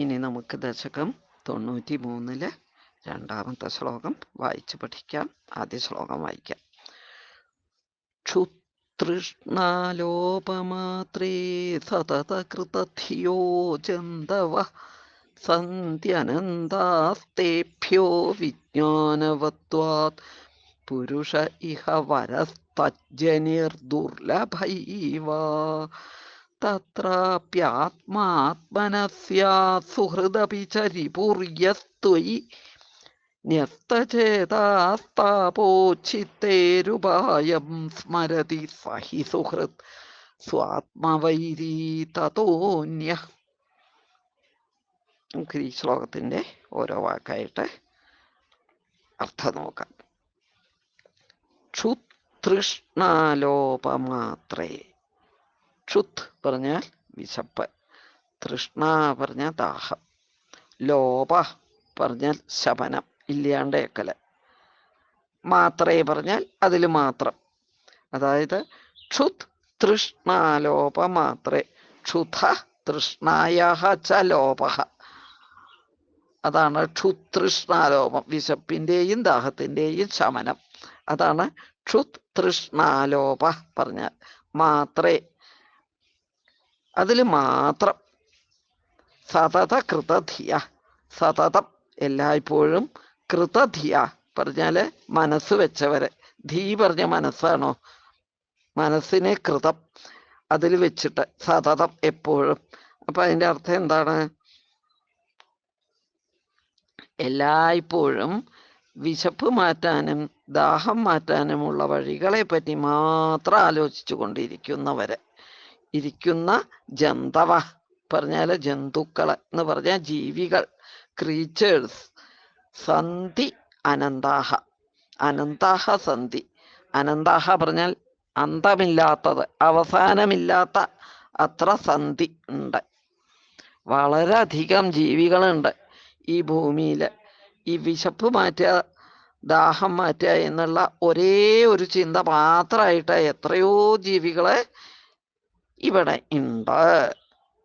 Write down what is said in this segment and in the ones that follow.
ഇനി നമുക്ക് ദശകം തൊണ്ണൂറ്റി മൂന്നിൽ രണ്ടാമത്തെ ശ്ലോകം വായിച്ചു പഠിക്കാം. ആദ്യ ശ്ലോകം വായിക്കാം. ക്ഷുതൃഷ്ണാലോപമാത്രേ സതതകൃതധിയോ ജന്തവ സന്ധ്യനന്ദാസ്തേഭ്യോ വിജ്ഞാനവത്വാത് പുരുഷ ഇഹ വരസ്തജ്ജനിർദുർലഭൈവ തത്രാപ്യാത്മാത്മനസ്യാ സുഹൃദപി ചരിപുര്യസ്ത്വയി ന്യസ്തചേതാസ്താപോച്ചിത്തേരുപായം സ്മരതി സഹി സുഹൃത് സ്വാത്മവൈരീ തതോന്യ നമുക്ക് ഈ ശ്ലോകത്തിന്റെ ഓരോ വാക്കായിട്ട് അർത്ഥം നോക്കാം. ക്ഷുതൃഷ്ണാലോപമാത്രേ ക്ഷുത് പറഞ്ഞാൽ വിശപ്പ് തൃഷ്ണ പറഞ്ഞ ദാഹം ലോപ പറഞ്ഞാൽ ശമനം ഇല്ലാണ്ടേക്കൽ മാത്രേ പറഞ്ഞാൽ അതിൽ മാത്രം. അതായത് ക്ഷുത് തൃഷ്ണാലോപ മാത്രേ ക്ഷുധ തൃഷ്ണായ ച ലോപ. അതാണ് ക്ഷുതൃഷ്ണാലോപം വിശപ്പിന്റെയും ദാഹത്തിന്റെയും ശമനം. അതാണ് ക്ഷുത് തൃഷ്ണാലോപ പറഞ്ഞാൽ. മാത്രേ അതിൽ മാത്രം. സതത കൃതധിയ. സതതം എല്ലായ്പ്പോഴും കൃതധിയ പറഞ്ഞാൽ മനസ്സ് വെച്ചവരെ. ധീ പറഞ്ഞ മനസ്സാണോ? മനസ്സിനെ കൃതം അതിൽ വെച്ചിട്ട് സതതം എപ്പോഴും. അപ്പൊ അതിന്റെ അർത്ഥം എന്താണ്? എല്ലായ്പ്പോഴും വിശപ്പ് മാറ്റാനും ദാഹം മാറ്റാനുമുള്ള വഴികളെ പറ്റി മാത്രം ആലോചിച്ചു കൊണ്ടിരിക്കുന്നവരെ ഇരിക്കുന്ന ജന്തവ പറഞ്ഞാൽ ജന്തുക്കൾ എന്ന് പറഞ്ഞ ജീവികൾ ക്രീച്ചേഴ്സ് സന്ധി അനന്താഹ അനന്താഹ സന്ധി. അനന്താഹ പറഞ്ഞാൽ അന്തമില്ലാത്തത് അവസാനമില്ലാത്ത അത്ര സന്ധി ഉണ്ട്. വളരെയധികം ജീവികളുണ്ട് ഈ ഭൂമിയിൽ ഈ വിശപ്പ് മാറ്റുക ദാഹം മാറ്റുക എന്നുള്ള ഒരേ ഒരു ചിന്ത മാത്രമായിട്ട് എത്രയോ ജീവികളെ ഇവിടെ ഉണ്ട്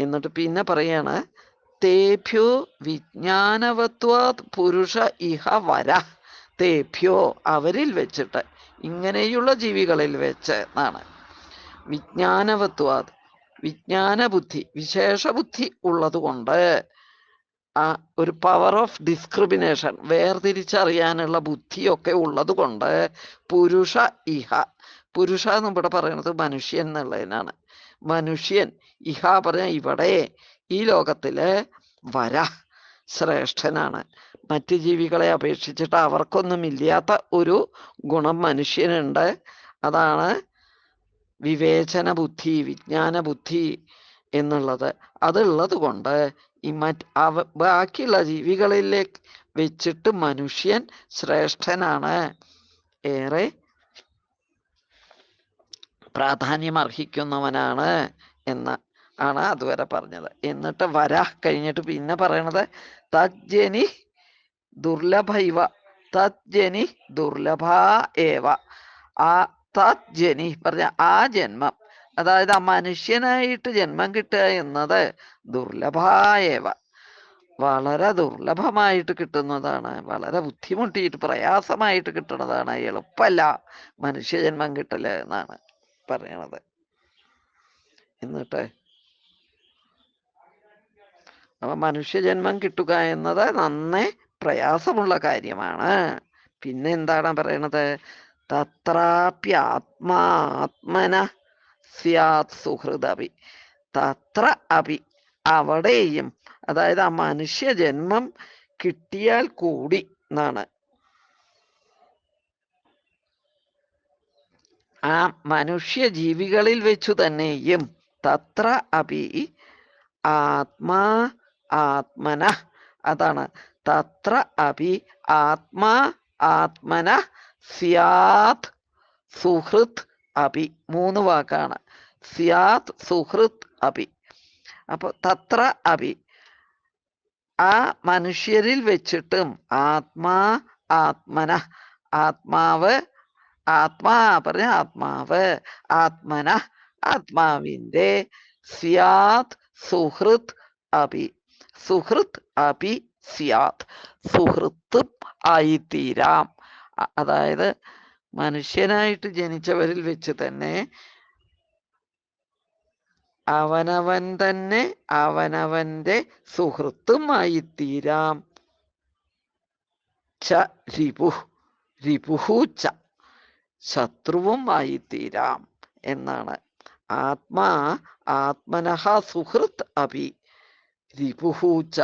എന്നിട്ട് പിന്നെ പറയാണ് തേഭ്യോ വിജ്ഞാനവത്വാ പുരുഷ ഇഹ വര. തേഭ്യോ അവരിൽ വെച്ചിട്ട് ഇങ്ങനെയുള്ള ജീവികളിൽ വെച്ച് എന്നാണ്. വിജ്ഞാനവത്വാത് വിജ്ഞാന ബുദ്ധി വിശേഷ ബുദ്ധി ഉള്ളത് കൊണ്ട് ആ ഒരു പവർ ഓഫ് ഡിസ്ക്രിമിനേഷൻ വേർതിരിച്ചറിയാനുള്ള ബുദ്ധിയൊക്കെ ഉള്ളത് കൊണ്ട് പുരുഷ ഇഹ. പുരുഷ എന്ന് ഇവിടെ പറയുന്നത് മനുഷ്യൻ എന്നുള്ളതിനാണ്. മനുഷ്യൻ ഇഹ പറഞ്ഞ ഇവിടെ ഈ ലോകത്തിൽ വര ശ്രേഷ്ഠനാണ്. മറ്റ് ജീവികളെ അപേക്ഷിച്ചിട്ട് അവർക്കൊന്നും ഇല്ലാത്ത ഒരു ഗുണം മനുഷ്യനുണ്ട്. അതാണ് വിവേചന ബുദ്ധി വിജ്ഞാന ബുദ്ധി എന്നുള്ളത്. അതുള്ളത് കൊണ്ട് ഈ മറ്റ് അവ ബാക്കിയുള്ള ജീവികളിലേക്ക് വെച്ചിട്ട് മനുഷ്യൻ ശ്രേഷ്ഠനാണ്. ഏറെ പ്രാധാന്യം അർഹിക്കുന്നവനാണ് എന്ന് ആണ് അതുവരെ പറഞ്ഞത്. എന്നിട്ട് വരാ കഴിഞ്ഞിട്ട് പിന്നെ പറയണത് തജ്ജനി ദുർലഭൈവ തജ്ജനി ദുർലഭ ഏവ. ആ തജ്ജനി പറഞ്ഞ ആ ജന്മം അതായത് ആ മനുഷ്യനായിട്ട് ജന്മം കിട്ടുക എന്നത് ദുർലഭായവ വളരെ ദുർലഭമായിട്ട് കിട്ടുന്നതാണ് വളരെ ബുദ്ധിമുട്ടിയിട്ട് പ്രയാസമായിട്ട് കിട്ടുന്നതാണ് എളുപ്പമല്ല മനുഷ്യജന്മം കിട്ടൽ എന്നാണ്. പറയണത്. എന്നിട്ട് അപ്പൊ മനുഷ്യജന്മം കിട്ടുക എന്നത് നന്നേ പ്രയാസമുള്ള കാര്യമാണ്. പിന്നെ എന്താണ് പറയണത്? തത്രാപ്യാത്മാത്മന സ്യാത് സുഹൃദപി. തത്ര അപി അവിടെയും അതായത് ആ മനുഷ്യജന്മം കിട്ടിയാൽ കൂടി എന്നാണ് ആ മനുഷ്യ ജീവികളിൽ വെച്ചു തന്നെയും തത്ര അപി ആത്മാ ആത്മന. അതാണ്. തത്ര അപി ആത്മാ ആത്മന സിയാത് സുഹൃത് അപി. മൂന്ന് വാക്കാണ്. സിയാത് സുഹൃത് അപി. അപ്പൊ തത്ര അപി. ആ മനുഷ്യരിൽ വെച്ചിട്ടും ആത്മാ ആത്മന. ആത്മാവ് ആത്മാ പറഞ്ഞ ആത്മാവ് ആത്മന ആത്മാവിന്റെ സ്യാത് സുഹൃത് അപി സുഹൃത്ത് അപി സ്യാത്. സുഹൃത്തും ആയിത്തീരാം. അതായത് മനുഷ്യനായിട്ട് ജനിച്ചവരിൽ വെച്ച് തന്നെ അവനവൻ തന്നെ അവനവന്റെ സുഹൃത്തുമായി തീരാം ച രിപു രിപുഹു ച. ശത്രുവും തീരാം എന്നാണ്. ആത്മാ ആത്മനഹ സുഹൃത്ത് അഭി രിപുഹൂച്ച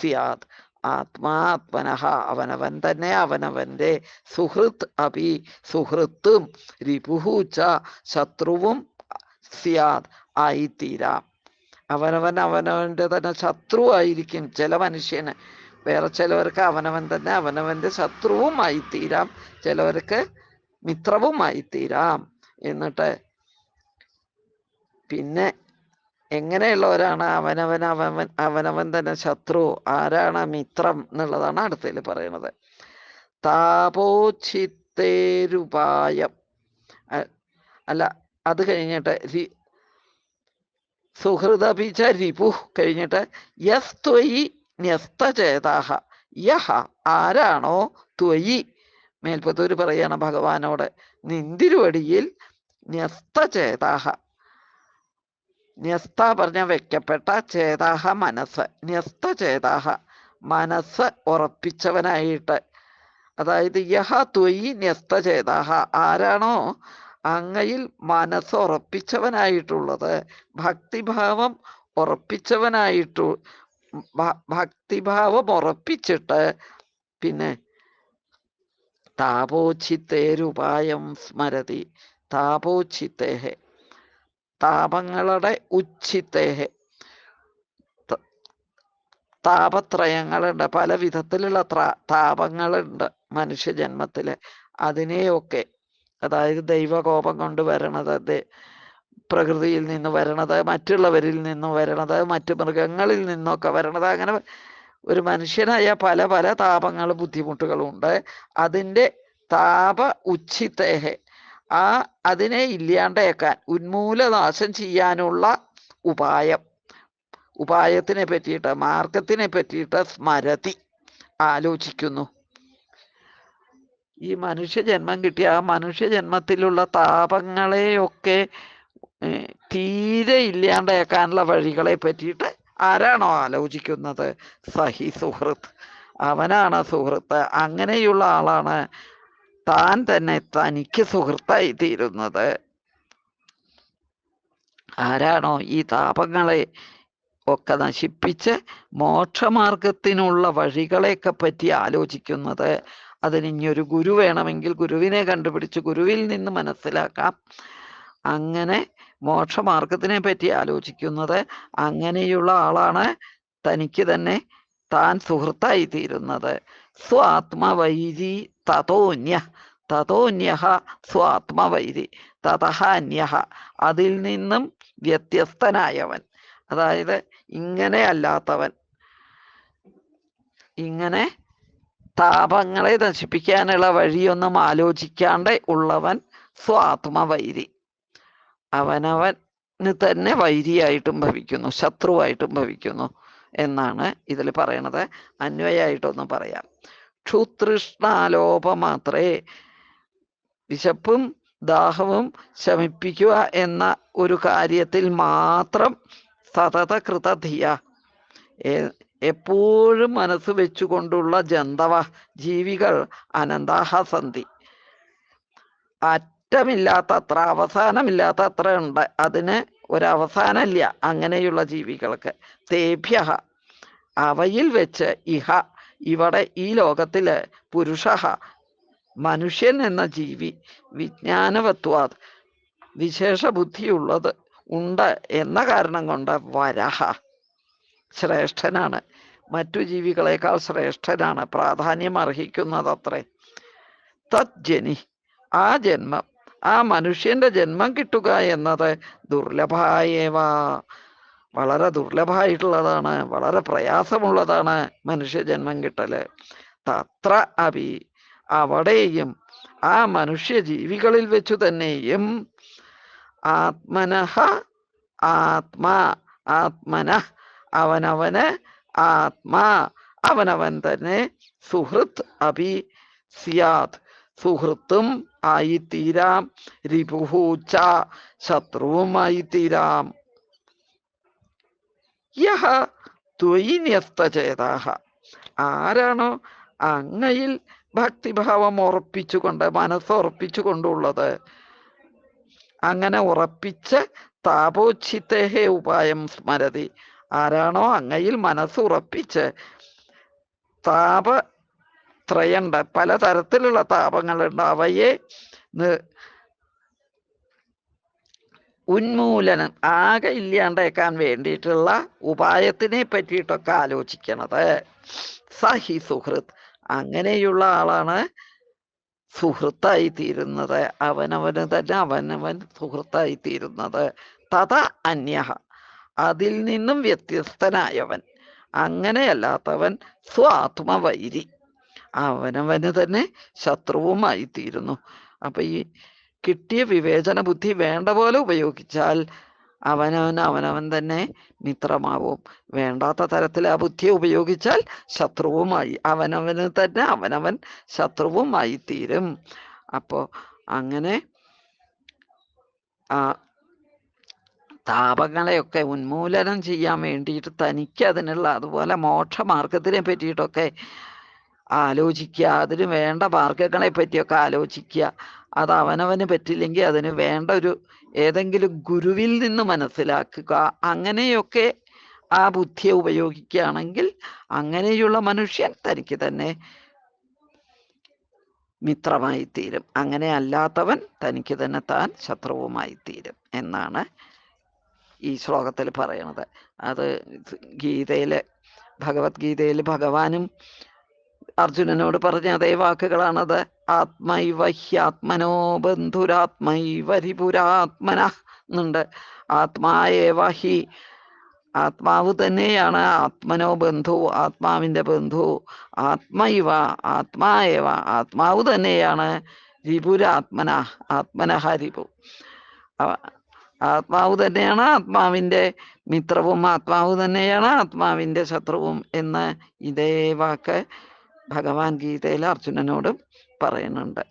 സ്യാത് ആത്മാ ആത്മനഃ അവനവൻ തന്നെ അവനവന്റെ സുഹൃത്ത് അപി സുഹൃത്തും രിപുഹൂച്ച ശത്രുവും സ്യാത് ആയിത്തീരാം. അവനവൻ അവനവന്റെ തന്നെ ശത്രു ആയിരിക്കും ചില മനുഷ്യന്. വേറെ ചിലവർക്ക് അവനവൻ തന്നെ അവനവന്റെ ശത്രുവും ആയിത്തീരാം. ചിലവർക്ക് മിത്രവുമായി തീരാം. എന്നിട്ട് പിന്നെ എങ്ങനെയുള്ളവരാണ് അവനവൻ അവൻ അവനവൻ തന്നെ ശത്രു ആരാണ് മിത്രം എന്നുള്ളതാണ് അടുത്തതിൽ പറയുന്നത്. താപോചിത്തേരുപായം. അല്ല അത് കഴിഞ്ഞിട്ട് രി സുഹൃതപിച്ച രിപു കഴിഞ്ഞിട്ട് യസ് ത്വയി ന്യസ്തചേതാഹ. യഹ ആരാണോ ത്വയി. മേൽപ്പത്തൂര് പറയാണ് ഭഗവാനോട് നിന്തിരുവടിയിൽ ന്യസ്തചേതാഹ ന്യസ്ത പറഞ്ഞ വെക്കപ്പെട്ട ചേതാഹ മനസ്സ്. ന്യസ്തചേതാഹ മനസ്സ് ഉറപ്പിച്ചവനായിട്ട്. അതായത് യഹ ത്വയി ന്യസ്തചേതാഹ ആരാണോ അങ്ങയിൽ മനസ്സ് ഉറപ്പിച്ചവനായിട്ടുള്ളത് ഭക്തിഭാവം ഉറപ്പിച്ചവനായിട്ടു ഭക്തിഭാവം ഉറപ്പിച്ചിട്ട് പിന്നെ താപോച്ചിത്തേരുപായം സ്മരതി. താപോച്ചിത്തേഹെ. താപങ്ങളുടെ ഉച്ചിത്തേഹെ. ത- താപത്രയങ്ങളുണ്ട്. പല വിധത്തിലുള്ള താപങ്ങളുണ്ട് മനുഷ്യജന്മത്തിൽ. അതിനെയൊക്കെ അതായത് ദൈവകോപം കൊണ്ട് വരണത് പ്രകൃതിയിൽ നിന്ന് വരണത് മറ്റുള്ളവരിൽ നിന്നും വരണത് മറ്റു മൃഗങ്ങളിൽ നിന്നൊക്കെ വരണത് അങ്ങനെ ഒരു മനുഷ്യനായ പല പല താപങ്ങളും ബുദ്ധിമുട്ടുകളും ഉണ്ട്. അതിന്റെ താപ ഉച്ചിത്തേഹെ ആ അതിനെ ഇല്ലാണ്ടേക്കാൻ ഉന്മൂലനാശം ചെയ്യാനുള്ള ഉപായം. ഉപായത്തിനെ പറ്റിയിട്ട് മാർഗത്തിനെ പറ്റിയിട്ട് സ്മരതി ആലോചിക്കുന്നു. ഈ മനുഷ്യജന്മം കിട്ടിയ ആ മനുഷ്യജന്മത്തിലുള്ള താപങ്ങളെയൊക്കെ തീരെ ഇല്ലാണ്ടാക്കാനുള്ള വഴികളെ പറ്റിയിട്ട് ആരാണോ ആലോചിക്കുന്നത്? സഹി സുഹൃത്ത്. അവനാണ് സുഹൃത്ത്. അങ്ങനെയുള്ള ആളാണ് താൻ തന്നെ തനിക്ക് സുഹൃത്തായി തീരുന്നത്. ആരാണോ ഈ താപങ്ങളെ ഒക്കെ നശിപ്പിച്ച് മോക്ഷമാർഗത്തിനുള്ള വഴികളെയൊക്കെ പറ്റി ആലോചിക്കുന്നത്. അതിന് ഇനി ഒരു ഗുരു വേണമെങ്കിൽ ഗുരുവിനെ കണ്ടുപിടിച്ച് ഗുരുവിൽ നിന്ന് മനസ്സിലാക്കാം. അങ്ങനെ മോക്ഷമാർഗത്തിനെ പറ്റി ആലോചിക്കുന്നത് അങ്ങനെയുള്ള ആളാണ് തനിക്ക് തന്നെ താൻ സുഹൃത്തായി തീരുന്നത്. സ്വാത്മവൈരി തതോന്യ. തതോന്യ സ്വാത്മവൈരി. തതഹ അന്യഹ അതിൽ നിന്നും വ്യത്യസ്തനായവൻ. അതായത് ഇങ്ങനെ അല്ലാത്തവൻ. ഇങ്ങനെ താപങ്ങളെ നശിപ്പിക്കാനുള്ള വഴിയൊന്നും ആലോചിക്കാണ്ട് ഉള്ളവൻ സ്വാത്മവൈരി. അവനവന് തന്നെ വൈരിയായിട്ടും ഭവിക്കുന്നു ശത്രുവായിട്ടും ഭവിക്കുന്നു എന്നാണ് ഇതിൽ പറയണത്. അന്വയായിട്ടൊന്ന് പറയാം. ക്ഷുതൃഷ്ണാലോപ മാത്രേ വിശപ്പും ദാഹവും ശമിപ്പിക്കുക എന്ന ഒരു കാര്യത്തിൽ മാത്രം സതത കൃതധിയ എപ്പോഴും മനസ്സ് വെച്ചുകൊണ്ടുള്ള ജന്തവ ജീവികൾ അനന്താഹ സന്ധി അറ്റമില്ലാത്തത്ര അവസാനമില്ലാത്തത്ര ഉണ്ട്. അതിന് ഒരവസാനമില്ല. അങ്ങനെയുള്ള ജീവികൾക്ക്. തേഭ്യ അവയിൽ വെച്ച് ഇഹ. ഇവിടെ ഈ ലോകത്തിൽ പുരുഷ മനുഷ്യൻ എന്ന ജീവി വിജ്ഞാനവത്വാത് വിശേഷ ബുദ്ധിയുള്ളത് ഉണ്ട് എന്ന കാരണം കൊണ്ട് വരഹ. ശ്രേഷ്ഠനാണ്. മറ്റു ജീവികളെക്കാൾ ശ്രേഷ്ഠനാണ്. പ്രാധാന്യം അർഹിക്കുന്നത് അത്രേ തജ്ജനി ആ ജന്മം ആ മനുഷ്യന്റെ ജന്മം കിട്ടുക എന്നത് ദുർലഭായേവ. വളരെ ദുർലഭമായിട്ടുള്ളതാണ് വളരെ പ്രയാസമുള്ളതാണ് മനുഷ്യ ജന്മം കിട്ടൽ. തത്ര അഭി അവിടെയും ആ മനുഷ്യ ജീവികളിൽ വെച്ചു തന്നെയും ആത്മനഹ ആത്മാ ആത്മന അവനവന് ആത്മാ അവനവൻ തന്നെ സുഹൃത്ത് അഭി സിയാത് സുഹൃത്തും ആയി തീരാം റിപുഹൂച്ച ശത്രുവുമായി തീരാം യഹ ത്വയിന്യസ്തചേതാഹ ആരാണോ അങ്ങയിൽ ഭക്തിഭാവം ഉറപ്പിച്ചുകൊണ്ട് മനസ്സുറപ്പിച്ചുകൊണ്ടുള്ളത് അങ്ങനെ ഉറപ്പിച്ച് താപോച്ഛിത്തേഹേ ഉപായം സ്മരതി. ആരാണോ അങ്ങയിൽ മനസ്സുറപ്പിച്ച് താപ ത്രയണ്ട് പലതരത്തിലുള്ള താപങ്ങളുണ്ട്. അവയെ ഉന്മൂലനം ആകെ ഇല്ലാണ്ടേക്കാൻ വേണ്ടിയിട്ടുള്ള ഉപായത്തിനെ പറ്റിയിട്ടൊക്കെ ആലോചിക്കണത്. സഹി സുഹൃത്ത്. അങ്ങനെയുള്ള ആളാണ് സുഹൃത്തായി തീരുന്നത്. അവനവന് തന്നെ അവനവൻ സുഹൃത്തായി തീരുന്നത്. തഥ അന്യ അതിൽ നിന്നും വ്യത്യസ്തനായവൻ. അങ്ങനെയല്ലാത്തവൻ സ്വാത്മവൈരി അവനവന് തന്നെ ശത്രുവുമായി തീരുന്നു അപ്പൊ ഈ കിട്ടിയ വിവേചന ബുദ്ധി വേണ്ട പോലെ ഉപയോഗിച്ചാൽ അവനവൻ അവനവൻ തന്നെ മിത്രമാവും. വേണ്ടാത്ത തരത്തിൽ ആ ബുദ്ധിയെ ഉപയോഗിച്ചാൽ ശത്രുവുമായി അവനവന് തന്നെ അവനവൻ ശത്രുവുമായി തീരും അപ്പോ അങ്ങനെ ആ താപങ്ങളെയൊക്കെ ഉന്മൂലനം ചെയ്യാൻ വേണ്ടിയിട്ട് തനിക്ക് അതിനുള്ള അതുപോലെ മോക്ഷമാർഗത്തിനെ പറ്റിയിട്ടൊക്കെ ആലോചിക്കുക അതിന് വേണ്ട മാർഗങ്ങളെ പറ്റിയൊക്കെ ആലോചിക്കുക. അത് അവനവന് പറ്റില്ലെങ്കിൽ അതിന് വേണ്ട ഒരു ഏതെങ്കിലും ഗുരുവിൽ നിന്ന് മനസ്സിലാക്കുക. അങ്ങനെയൊക്കെ ആ ബുദ്ധിയെ ഉപയോഗിക്കുകയാണെങ്കിൽ അങ്ങനെയുള്ള മനുഷ്യൻ തനിക്ക് തന്നെ മിത്രമായി തീരും അങ്ങനെ അല്ലാത്തവൻ തനിക്ക് തന്നെ താൻ ശത്രുവുമായി തീരും എന്നാണ് ഈ ശ്ലോകത്തിൽ പറയണത്. അത് ഗീതയിലെ ഭഗവത്ഗീതയിൽ ഭഗവാനും അർജുനനോട് പറഞ്ഞ അതേ വാക്കുകളാണത്. ആത്മൈവഹ്യാത്മനോ ഹ്യാത്മനോ ബന്ധുരാത്മൈവ രിപുരാത്മന എന്നുണ്ട് ആത്മായേവ ആത്മാവ് തന്നെയാണ്. ആത്മനോ ബന്ധു. ആത്മാവിന്റെ ബന്ധു. ആത്മൈവ. ആത്മായേവ ആത്മാവ് തന്നെയാണ്. രിപുരാത്മന ആത്മനഹ രിപു ആത്മാവ് തന്നെയാണ് ആത്മാവിന്റെ മിത്രവും. ആത്മാവ് തന്നെയാണ് ആത്മാവിന്റെ ശത്രുവും എന്ന് ഇതേ വാക്ക് ഭഗവാൻ ഗീതയിൽ അർജുനനോടും പറയുന്നുണ്ട്.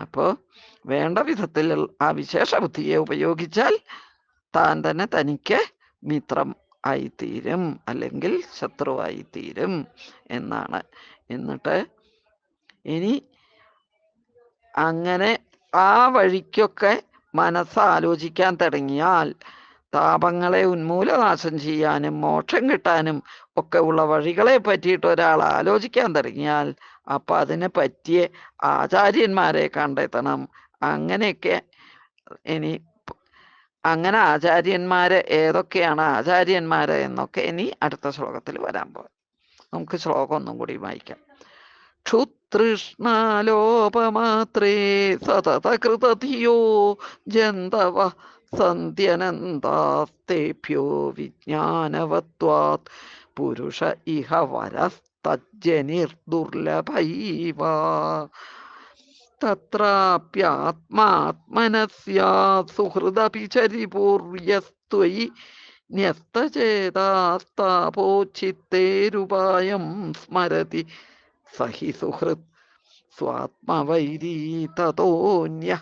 അപ്പോൾ വേണ്ട വിധത്തിൽ ആ വിശേഷ ബുദ്ധിയെ ഉപയോഗിച്ചാൽ താൻ തന്നെ തനിക്ക് മിത്രം ആയിത്തീരും അല്ലെങ്കിൽ ശത്രുവായിത്തീരും എന്നാണ്. എന്നിട്ട് ഇനി അങ്ങനെ ആ വഴിക്കൊക്കെ മനസ്സാലോചിക്കാൻ തുടങ്ങിയാൽ താപങ്ങളെ ഉന്മൂലനാശം ചെയ്യാനും മോക്ഷം കിട്ടാനും ഒക്കെ ഉള്ള വഴികളെ പറ്റിയിട്ട് ഒരാൾ ആലോചിക്കാൻ തുടങ്ങിയാൽ അപ്പം അതിനെ പറ്റിയ ആചാര്യന്മാരെ കണ്ടെത്തണം. അങ്ങനെയൊക്കെ ഇനി അങ്ങനെ ആചാര്യന്മാര് ഏതൊക്കെയാണ് ആചാര്യന്മാര് എന്നൊക്കെ ഇനി അടുത്ത ശ്ലോകത്തിൽ വരാൻ പോകും നമുക്ക് ശ്ലോകം ഒന്നും കൂടി വായിക്കാം. ക്ഷുതൃഷ്ണാലോപമാത്രേ സതതകൃതധിയോ ജന്തവ സന്ധ്യനന്താസ്തേഭ്യോ വിജ്ഞാനവത്വാത്. പുരുഷ ഇഹ വരസ്തജ്ജനിർദുർലഭൈവ. തത്രാപ്യാത്മാത്മനസ്യാ സുഹൃദപി ചരിപൂർയസ്ത്വയി ന്യസ്തചേതാസ്താപോച്ചിത്തേരുപായം സ്മരതി. സഹി സുഹൃത് സ്വാത്മവൈരീ തതോന്യ